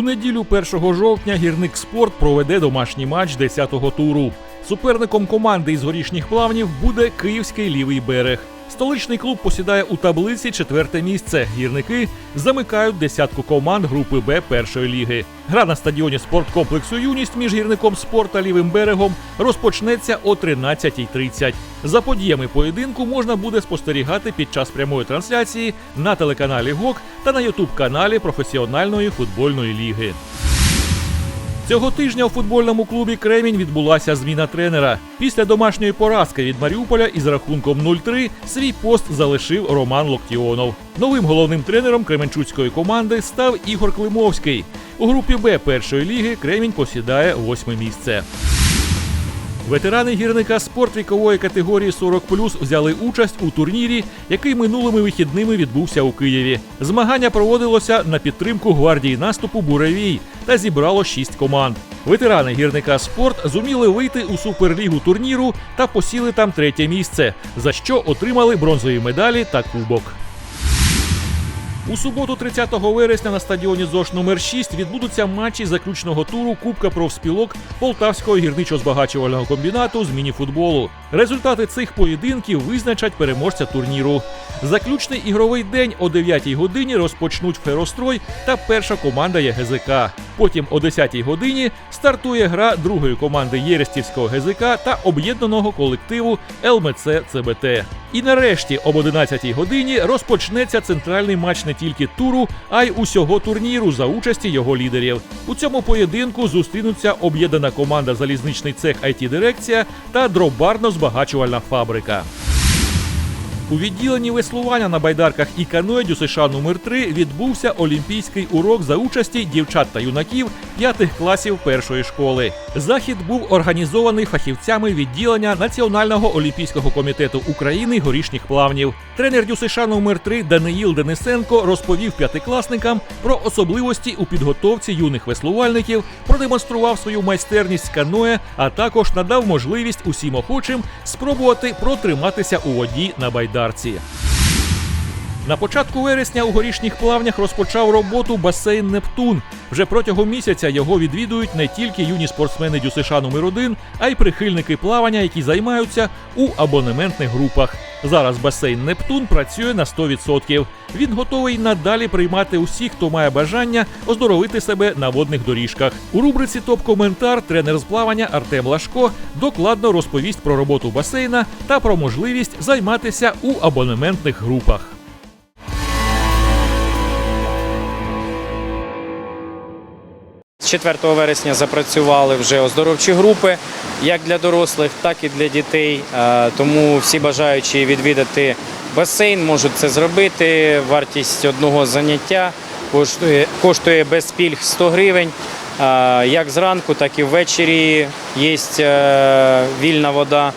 У неділю 1 жовтня гірник спорт проведе домашній матч 10-го туру. Суперником команди із горішніх плавнів буде київський лівий берег. Столичний клуб посідає у таблиці четверте місце. Гірники замикають десятку команд групи Б першої ліги. Гра на стадіоні спорткомплексу Юність між гірником спорт та лівим берегом розпочнеться о 13.30. За подіями поєдинку можна буде спостерігати під час прямої трансляції на телеканалі ГОК та на Ютуб-каналі професіональної футбольної ліги. Цього тижня у футбольному клубі Кремінь відбулася зміна тренера. Після домашньої поразки від Маріуполя із рахунком 0-3 свій пост залишив Роман Локтіонов. Новим головним тренером кременчуцької команди став Ігор Климовський. У групі Б першої ліги Кремінь посідає восьме місце. Ветерани гірника спорт вікової категорії 40+, взяли участь у турнірі, який минулими вихідними відбувся у Києві. Змагання проводилося на підтримку гвардії наступу Буревій та зібрало шість команд. Ветерани гірника спорт зуміли вийти у суперлігу турніру та посіли там третє місце, за що отримали бронзові медалі та кубок. У суботу, 30 вересня, на стадіоні ЗОШ номер 6 відбудуться матчі заключного туру Кубка профспілок Полтавського гірничо-збагачувального комбінату з мініфутболу. Результати цих поєдинків визначать переможця турніру. Заключний ігровий день о 9-й годині розпочнуть Ферострой та перша команда ЄГЗК. Потім о 10-й годині стартує гра другої команди Єрестівського ГЗК та об'єднаного колективу ЛМЦ ЦБТ. І нарешті об 11 годині розпочнеться центральний матч не тільки туру, а й усього турніру за участі його лідерів. У цьому поєдинку зустрінуться об'єднана команда Залізничний цех it дирекція та дробарно-збагачувальна фабрика. У відділенні веслування на байдарках і каное ДЮСШ номер 3 відбувся олімпійський урок за участі дівчат та юнаків п'ятих класів першої школи. Захід був організований фахівцями відділення Національного олімпійського комітету України горішніх плавнів. Тренер ДЮСШ номер 3 Даниїл Денисенко розповів п'ятикласникам про особливості у підготовці юних веслувальників, продемонстрував свою майстерність каное, а також надав можливість усім охочим спробувати протриматися у воді на байдарці. На початку вересня у горішніх плавнях розпочав роботу басейн Нептун. Вже протягом місяця його відвідують не тільки юні спортсмени ДЮСШ номер 1 а й прихильники плавання, які займаються у абонементних групах. Зараз басейн Нептун працює на 100%. Він готовий надалі приймати усіх, хто має бажання оздоровити себе на водних доріжках. У рубриці Топ-коментар тренер з плавання Артем Лашко докладно розповість про роботу басейна та про можливість займатися у абонементних групах. 4 вересня запрацювали вже оздоровчі групи як для дорослих, так і для дітей. Е, Тому всі бажаючі відвідати басейн можуть це зробити. Вартість одного заняття коштує, без пільг 100 гривень. Е, Як зранку, так і ввечері є е, вільна вода.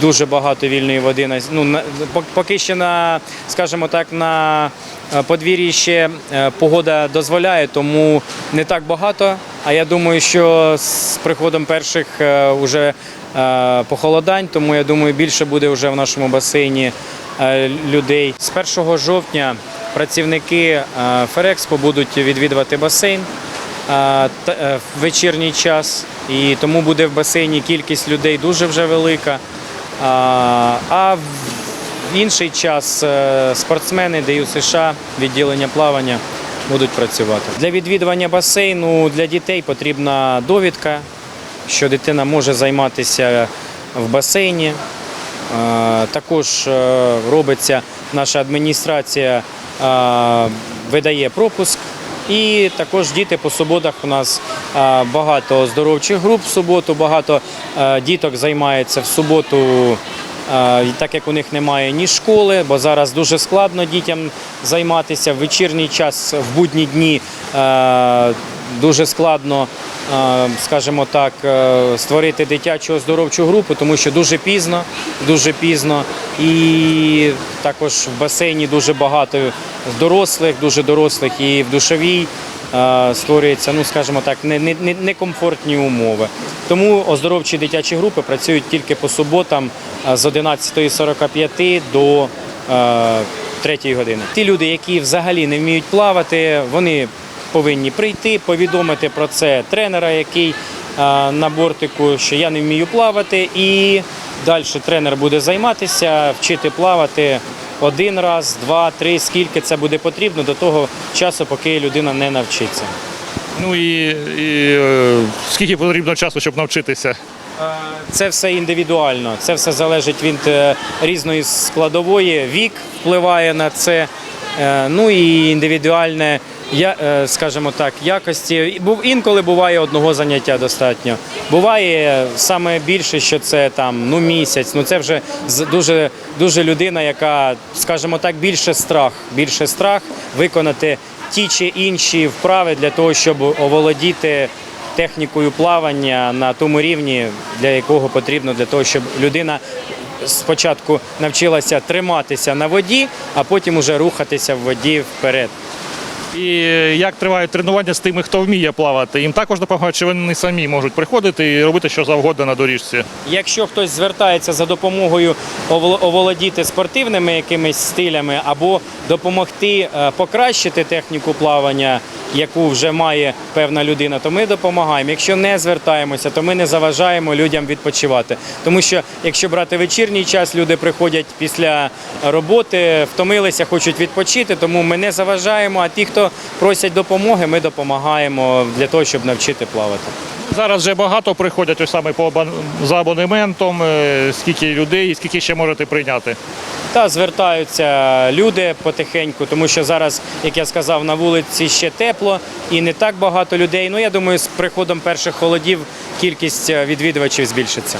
Дуже багато вільної води. Ну, поки ще на, скажімо так, на подвір'ї ще погода дозволяє, тому не так багато. А я думаю, що з приходом перших е, уже е, похолодань, тому я думаю, більше буде вже в нашому басейні е, людей. З 1 жовтня працівники Ферекспо будуть відвідувати басейн в вечірній час, і тому буде в басейні кількість людей дуже вже велика. А, в інший час спортсмени ДЮ США, відділення плавання будуть працювати. Для відвідування басейну для дітей потрібна довідка, що дитина може займатися в басейні. Е, Також е, робиться наша адміністрація, е, видає пропуск. І також діти по суботах у нас багато оздоровчих груп в суботу, багато діток займається в суботу, так як у них немає ні школи, бо зараз дуже складно дітям займатися в вечірній час, в будні дні е, дуже складно, е, скажімо так, е, створити дитячу оздоровчу групу, тому що дуже пізно, дуже пізно. І також в басейні дуже багато дорослих, дуже дорослих і в душовій е, створюється, ну скажімо так, не- не- не- некомфортні умови. Тому оздоровчі дитячі групи працюють тільки по суботам е, з 11.45 до е, 3 години. Ті люди, які взагалі не вміють плавати, вони повинні прийти, повідомити про це тренера, який е, на бортику, що я не вмію плавати, і далі тренер буде займатися, вчити плавати один раз, два, три, скільки це буде потрібно до того часу, поки людина не навчиться. Ну і, і е, скільки потрібно часу, щоб навчитися? Е, Це все індивідуально, це все залежить від е, різної складової. Вік впливає на це. Ну і індивідуальне, я- е, скажімо так, якості. Був- Інколи буває одного заняття достатньо. Буває саме більше, що це там ну місяць. Ну це вже дуже, дуже людина, яка, скажімо так, більше страх, більше страх виконати ті чи інші вправи для того, щоб оволодіти технікою плавання на тому рівні, для якого потрібно для того, щоб людина спочатку навчилася триматися на воді, а потім уже рухатися в воді вперед. І як тривають тренування з тими, хто вміє плавати? Їм також допомагають, чи вони самі можуть приходити і робити що завгодно на доріжці? Якщо хтось звертається за допомогою оволодіти спортивними якимись стилями або допомогти е, покращити техніку плавання, яку вже має певна людина, то ми допомагаємо. Якщо не звертаємося, то ми не заважаємо людям відпочивати. Тому що якщо брати вечірній час, люди приходять після роботи, втомилися, хочуть відпочити, тому ми не заважаємо. А ті, хто просять допомоги, ми допомагаємо для того, щоб навчити плавати. Зараз вже багато приходять ось саме по абон- за абонементом. е, Скільки людей і скільки ще можете прийняти? Та звертаються люди потихеньку, тому що зараз, як я сказав, на вулиці ще тепло і не так багато людей. Ну я думаю, з приходом перших холодів кількість е, відвідувачів збільшиться.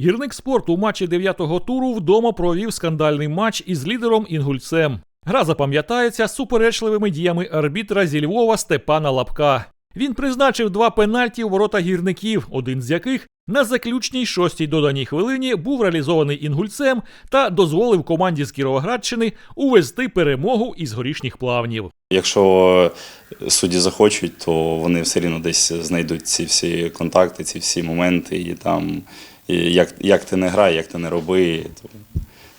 Гірник спорту у матчі дев'ятого туру вдома провів скандальний матч із лідером Інгульцем. Гра запам'ятається суперечливими діями арбітра зі Львова Степана Лапка. Він призначив два пенальті у ворота гірників, один з яких на заключній шостій доданій хвилині був реалізований інгульцем та дозволив команді з Кіровоградщини увести перемогу із горішніх плавнів. Якщо судді захочуть, то вони все рівно десь знайдуть ці всі контакти, ці всі моменти, і там і як, як ти не грай, як ти не роби, то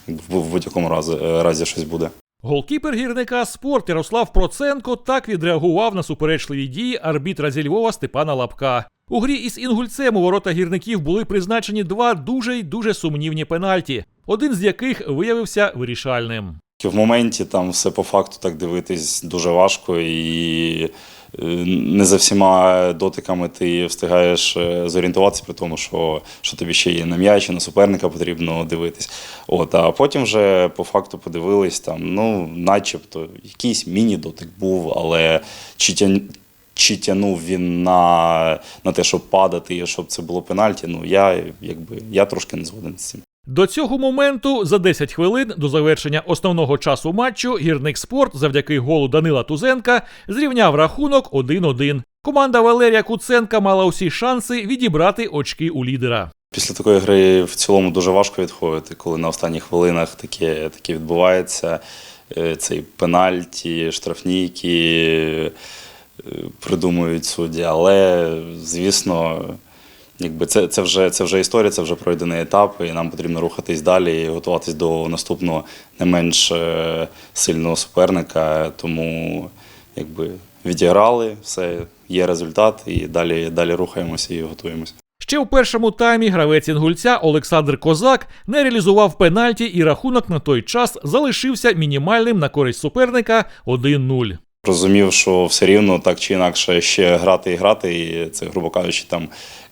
в, будь-якому разі, разі щось буде. Голкіпер гірника спорт Ярослав Проценко так відреагував на суперечливі дії арбітра зі Львова Степана Лапка. У грі із інгульцем у ворота гірників були призначені два дуже й дуже сумнівні пенальті, один з яких виявився вирішальним. В моменті там все по факту так дивитись дуже важко, і е, не за всіма дотиками ти встигаєш е, зорієнтуватися при тому, що, що тобі ще є на м'яч, на суперника потрібно дивитись. От, а потім вже по факту подивились, там, ну, начебто, якийсь міні-дотик був, але чи, тя, чи тянув він на, на те, щоб падати, щоб це було пенальті, ну я, якби, я трошки не згоден з цим. До цього моменту за 10 хвилин до завершення основного часу матчу гірник спорт завдяки голу Данила Тузенка зрівняв рахунок 1-1. Команда Валерія Куценка мала усі шанси відібрати очки у лідера. Після такої гри в цілому дуже важко відходити, коли на останніх хвилинах таке, таке відбувається. Е, Цей пенальті, штрафнійки е, придумують судді. Але, звісно, якби це, це, вже, це вже історія, це вже пройдений етап, і нам потрібно рухатись далі і готуватись до наступного не менш е, сильного суперника. Тому якби відіграли, все, є результат, і далі, далі рухаємося і готуємося. Ще у першому таймі гравець інгульця Олександр Козак не реалізував пенальті, і рахунок на той час залишився мінімальним на користь суперника 1-0. Розумів, що все рівно так чи інакше ще грати і грати, і це, грубо кажучи, там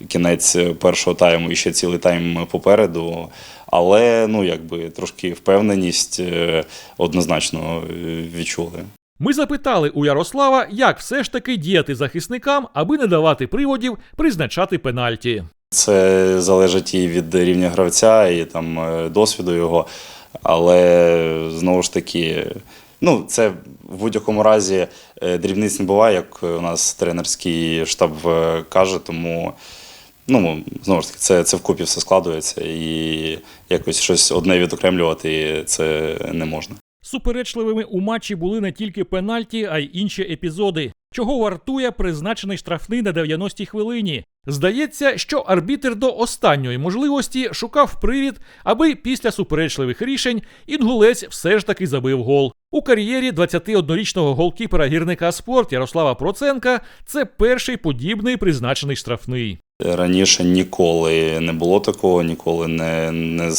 кінець першого тайму і ще цілий тайм попереду. Але ну якби трошки впевненість е, однозначно е, відчули. Ми запитали у Ярослава, як все ж таки діяти захисникам, аби не давати приводів призначати пенальті. Це залежить і від рівня гравця, і там е, досвіду його. Але знову ж таки, ну це в будь-якому разі е, дрібниць не буває, як у нас тренерський штаб е, каже, тому. Ну, знову ж таки, це, це вкупі все складується, і якось щось одне відокремлювати це не можна. Суперечливими у матчі були не тільки пенальті, а й інші епізоди. Чого вартує призначений штрафний на 90-й хвилині? Здається, що арбітер до останньої можливості шукав привід, аби після суперечливих рішень інгулець все ж таки забив гол. У кар'єрі 21-річного голкіпера гірника спорт Ярослава Проценка це перший подібний призначений штрафний. Раніше ніколи не було такого, ніколи не, не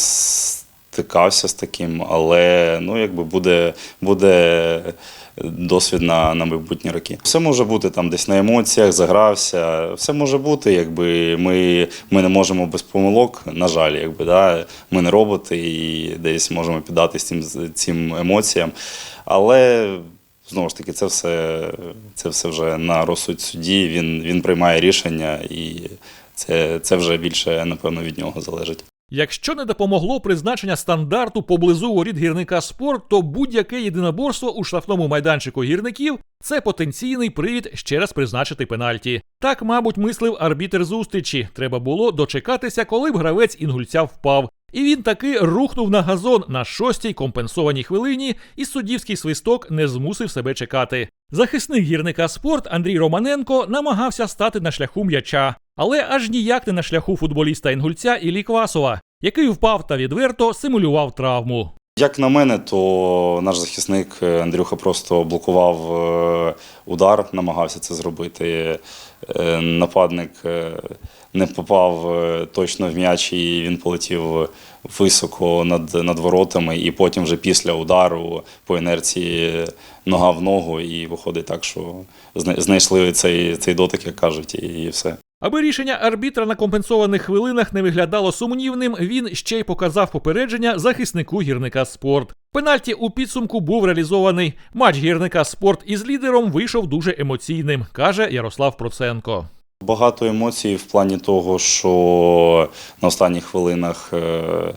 стикався з таким, але ну, якби буде, буде досвід на, на майбутні роки. Все може бути там десь на емоціях, загрався. Все може бути, якби ми, ми не можемо без помилок, на жаль, якби, да? ми не роботи і десь можемо піддатись цим, цим емоціям. Але знову ж таки, це все, це все вже на розсуд судді. Він, він приймає рішення, і це, це вже більше, напевно, від нього залежить. Якщо не допомогло призначення стандарту поблизу воріт гірника спорт, то будь-яке єдиноборство у штрафному майданчику гірників це потенційний привід ще раз призначити пенальті. Так, мабуть, мислив арбітер зустрічі. Треба було дочекатися, коли б гравець інгульця впав. І він таки рухнув на газон на шостій компенсованій хвилині, і суддівський свисток не змусив себе чекати. Захисник гірника спорт Андрій Романенко намагався стати на шляху м'яча, але аж ніяк не на шляху футболіста інгульця Іллі Квасова, який впав та відверто симулював травму. Як на мене, то наш захисник Андрюха просто блокував е, удар, намагався це зробити. Е, Нападник е, не попав е, точно в м'яч, і він полетів високо над, над воротами, і потім вже після удару по інерції нога в ногу, і виходить так, що знайшли цей, цей дотик, як кажуть, і все. Аби рішення арбітра на компенсованих хвилинах не виглядало сумнівним, він ще й показав попередження захиснику гірника спорт. Пенальті у підсумку був реалізований. Матч гірника спорт із лідером вийшов дуже емоційним, каже Ярослав Проценко. Багато емоцій в плані того, що на останніх хвилинах е, е,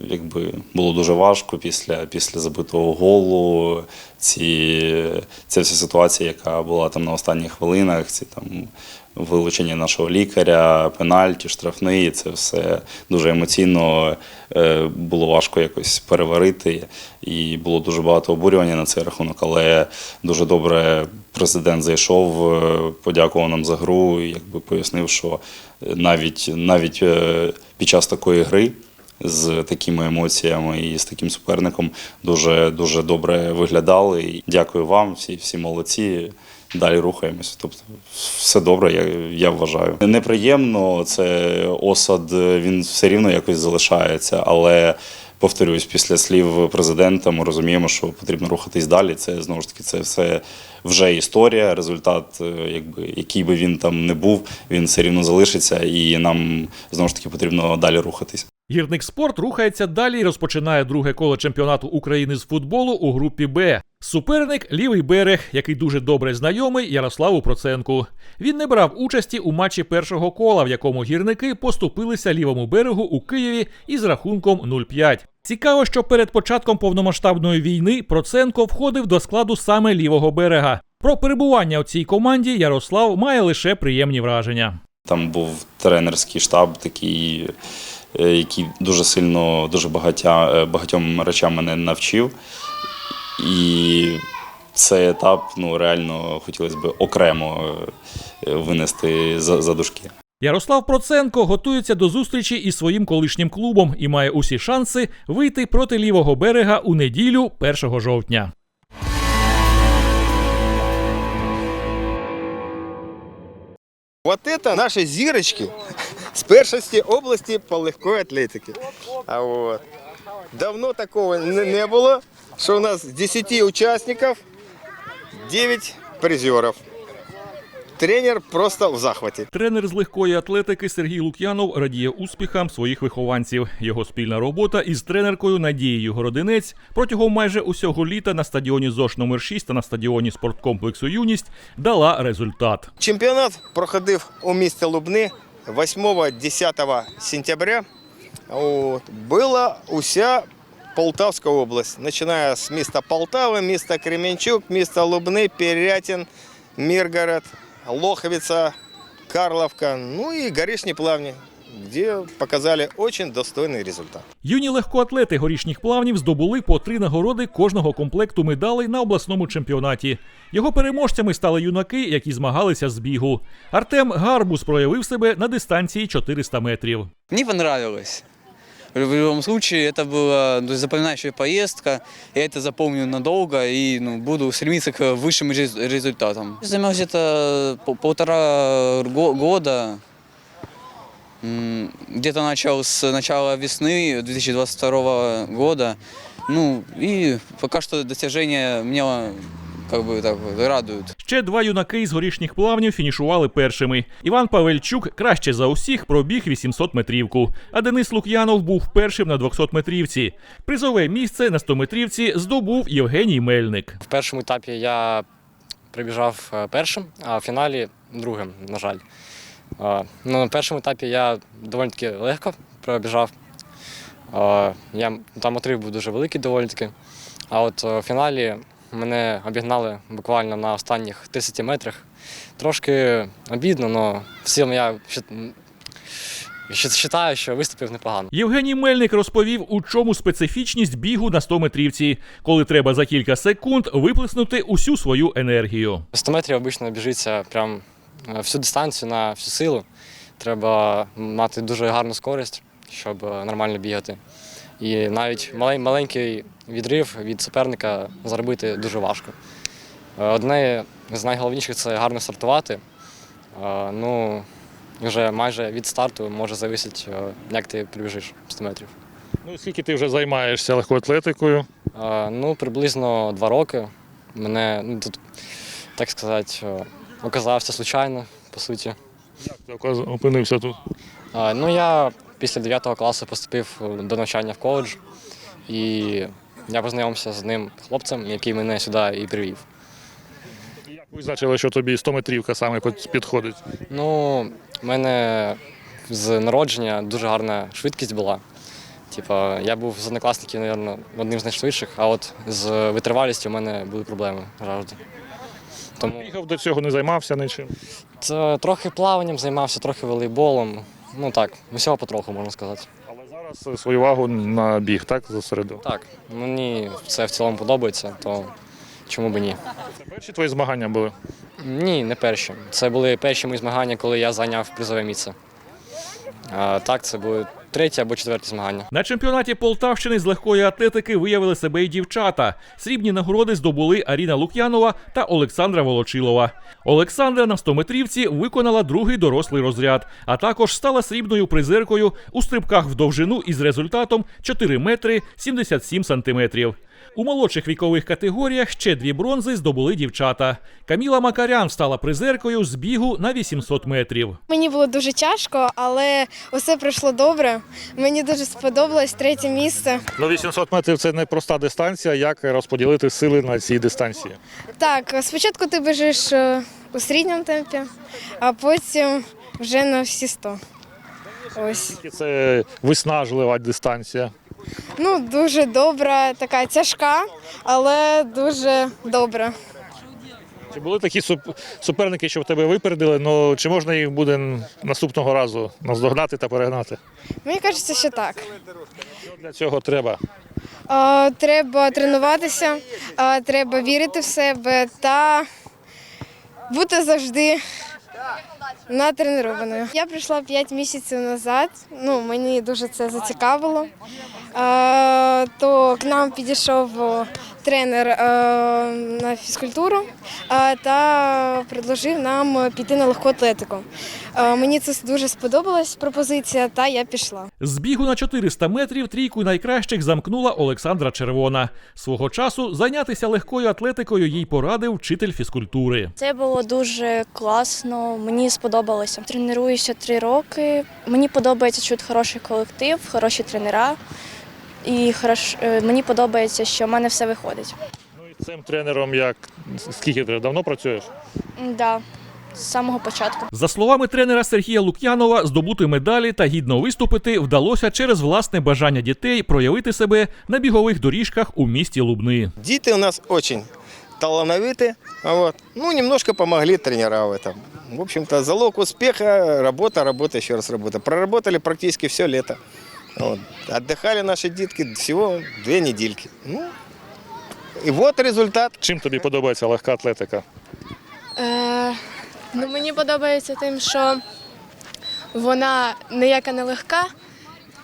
якби було дуже важко після, після забитого голу. Ці, ця вся ситуація, яка була там на останніх хвилинах, ці там вилучення нашого лікаря, пенальті, штрафний, це все дуже емоційно е, було важко якось переварити. І було дуже багато обурювання на цей рахунок, але дуже добре президент зайшов, е, подякував нам за гру якби пояснив, що навіть, навіть е, під час такої гри з такими емоціями і з таким суперником дуже, дуже добре виглядали. Дякую вам, всі, всі молодці. Далі рухаємося. Тобто все добре, я, я вважаю. Неприємно, це осад, він все рівно якось залишається, але повторюсь, після слів президента ми розуміємо, що потрібно рухатись далі. Це знову ж таки це все вже історія. Результат, е, якби який би він там не був, він все рівно залишиться, і нам знову ж таки потрібно далі рухатись. Гірник спорт рухається далі і розпочинає друге коло чемпіонату України з футболу у групі Б. Суперник лівий берег, який дуже добре знайомий Ярославу Проценку. Він не брав участі у матчі першого кола, в якому гірники поступилися лівому берегу у Києві із рахунком 0-5. Цікаво, що перед початком повномасштабної війни Проценко входив до складу саме лівого берега. Про перебування у цій команді Ярослав має лише приємні враження. Там був тренерський штаб, такий, е, який дуже сильно, дуже багатя, е, багатьом речам мене навчив. І цей етап ну, реально хотілося б окремо е, винести за, за дужки. Ярослав Проценко готується до зустрічі із своїм колишнім клубом і має усі шанси вийти проти лівого берега у неділю 1 жовтня. Вот это наши зирочки с першости области по легкой атлетике. А вот. Давно такого не не было, что у нас 10 участников 9 призеров. Тренер просто в захваті. Тренер з легкої атлетики Сергій Лук'янов радіє успіхам своїх вихованців. Його спільна робота із тренеркою Надією Городинець протягом майже усього літа на стадіоні ЗОШ номер 6 та на стадіоні спорткомплексу Юність дала результат. Чемпіонат проходив у місті Лубни 8-10 сентября. От. Була уся Полтавська область, починає з міста Полтави, міста Кременчук, міста Лубни, Пірятин, Миргород, Лоховиця, Карловка, ну і Горішні Плавні. где показали очень достойный результат. Юні легкоатлети горішніх плавнів здобули по три нагороди кожного комплекту медалей на обласному чемпіонаті. Його переможцями стали юнаки, які змагалися з бігу. Артем Гарбус проявив себе на дистанції 400 метрів. Мне понравилось. В в любом случае, это была ну, запоминающая поездка. Я это запомню надолго и ну, буду стремиться к высшим рез- результатам. Занимался где-то пол- полтора го- года. М, Где-то начал с начала весны 2022 года. Ну и пока что достижения меня как бы так вот радуют. Ще два юнаки із горішніх плавнів фінішували першими. Іван Павельчук краще за усіх пробіг 800 метрівку, а Денис Лук'янов був першим на 200 метрівці. Призове місце на 100 метрівці здобув Євгеній Мельник. В першому етапі я прибіжав е, першим, а в фіналі другим, на жаль. Е, Ну, на першому етапі я доволі таки легко пробіжав. Е, Я, там отрив був дуже великий доволі таки. А от в фіналі мене обігнали буквально на останніх 30 метрах. Трошки обідно, але в цілому я вважаю, що виступив непогано. Євгеній Мельник розповів, у чому специфічність бігу на 100 метрівці, коли треба за кілька секунд виплеснути усю свою енергію. 100 метрів обично біжиться прям е, всю дистанцію на всю силу. Треба мати дуже гарну скорість, щоб е, нормально бігати. І навіть маленький відрив від суперника заробити дуже важко. Е, Одне з найголовніших це гарно стартувати. Е, Ну, вже майже від старту може зависіти, е, як ти прибіжиш 100 метрів. Ну, скільки ти вже займаєшся легкоатлетикою? Е, Ну, приблизно два роки. Мене ну, тут, так сказати, оказався случайно, по суті. Як ти опинився тут? Ну, я після 9 класу поступив е, до навчання в коледж, і я познайомився з одним хлопцем, який мене сюди і привів. Як визначили, що тобі 100 метрівка саме підходить? Ну, в мене з народження дуже гарна швидкість була. Типа, я був з однокласників, мабуть, одним з найшвидших, а от з витривалістю в мене були проблеми завжди. Тому Бігав до цього, не займався нічим. це трохи плаванням займався, трохи волейболом. Ну так, усього потроху можна сказати. Але зараз свою увагу на біг, так, зосередив. Так, мені це в цілому подобається, то чому б ні? Це перші твої змагання були? Ні, не перші. Це були перші мої змагання, коли я зайняв призове місце. А, так, це були треті або четверте змагання. На чемпіонаті Полтавщини з легкої атлетики виявили себе і дівчата. Срібні нагороди здобули Аріна Лук'янова та Олександра Волочилова. Олександра на 100-метрівці виконала другий дорослий розряд, а також стала срібною призеркою у стрибках в довжину із результатом 4 метри 77 сантиметрів. У молодших вікових категоріях ще дві бронзи здобули дівчата. Каміла Макарян стала призеркою з бігу на 800 метрів. Мені було дуже тяжко, але усе пройшло добре. Мені дуже сподобалось третє місце. Ну, 800 метрів це не проста дистанція. Як розподілити сили на цій дистанції? Так, спочатку ти біжиш е, у середньому темпі, а потім вже на всі 100. Ось. Це виснажлива дистанція. Ну, дуже добра, така тяжка, але дуже добра. Чи були такі суперники, що в тебе випередили? Ну чи можна їх буде наступного разу наздогнати та перегнати? Мені кажеться, що так. Що для цього треба? Е, Треба тренуватися, е, треба вірити в себе та бути завжди натренованою. Я прийшла 5 місяців назад. Ну, мені дуже це зацікавило. То к нам підійшов тренер е, на фізкультуру е, та предложив нам піти на легку атлетику. Е, Мені це дуже сподобалась пропозиція, та я пішла. З бігу на 400 метрів трійку найкращих замкнула Олександра Червона. Свого часу зайнятися легкою атлетикою їй порадив вчитель фізкультури. Це було дуже класно, мені сподобалося. Тренуюся три роки. Мені подобається тут хороший колектив, хороші тренера. І хорош... е, мені подобається, що в мене все виходить. Ну і цим тренером як скільки ти давно працюєш? Да, з самого початку. За словами тренера Сергія Лук'янова, здобути медалі та гідно виступити вдалося через власне бажання дітей проявити себе на бігових доріжках у місті Лубни. Діти у нас очень талановиты. а Вот. Ну, немножко помогли тренера в этом. В общем-то, залог успеха – работа, работа, еще раз работа. Проработали практически все лето. Вот. Отдыхали наши детки всего две недельки. Ну, и вот результат. Чим тобі подобається легка атлетика? Е, ну, мені подобається тим, що вона ніяка не легка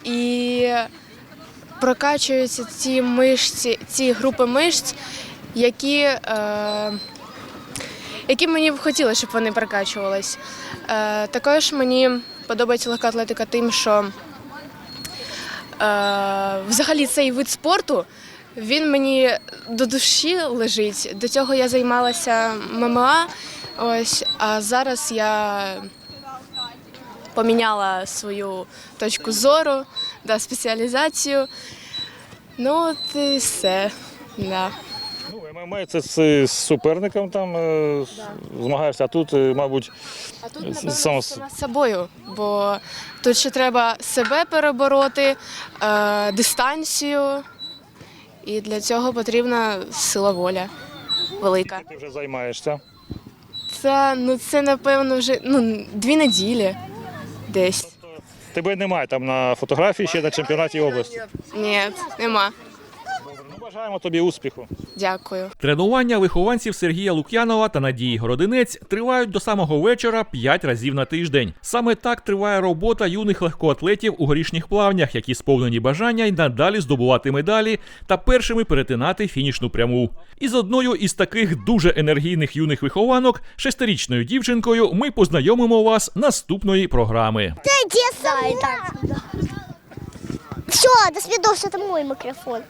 і прокачуються ці мишці, ці групи мишць, які, е, які мені б хотілося, щоб вони прокачувались. Е, також мені подобається легка атлетика тим, що взагалі цей вид спорту. Він мені до душі лежить. До цього я займалася ММА. Ось, а зараз я поміняла свою точку зору, да, спеціалізацію. Ну, от і все. Да. ММА це з, суперником там е, змагаєшся, а тут, е, мабуть, А тут, напевно, сама- сама з собою, бо тут ще треба себе перебороти, е, дистанцію, і для цього потрібна сила воля велика. ти вже займаєшся. Це, ну, це напевно, вже ну, дві неділі десь. Тебе немає там на фотографії ще на чемпіонаті області. Ні, нема. Бажаємо тобі успіху. Дякую. Тренування вихованців Сергія Лук'янова та Надії Городинець тривають до самого вечора 5 разів на тиждень. Саме так триває робота юних легкоатлетів у горішніх плавнях, які сповнені бажання й надалі здобувати медалі та першими перетинати фінішну пряму. І з одною із таких дуже енергійних юних вихованок, шестирічною дівчинкою, ми познайомимо вас наступної програми. Все, до свидос, это мой микрофон.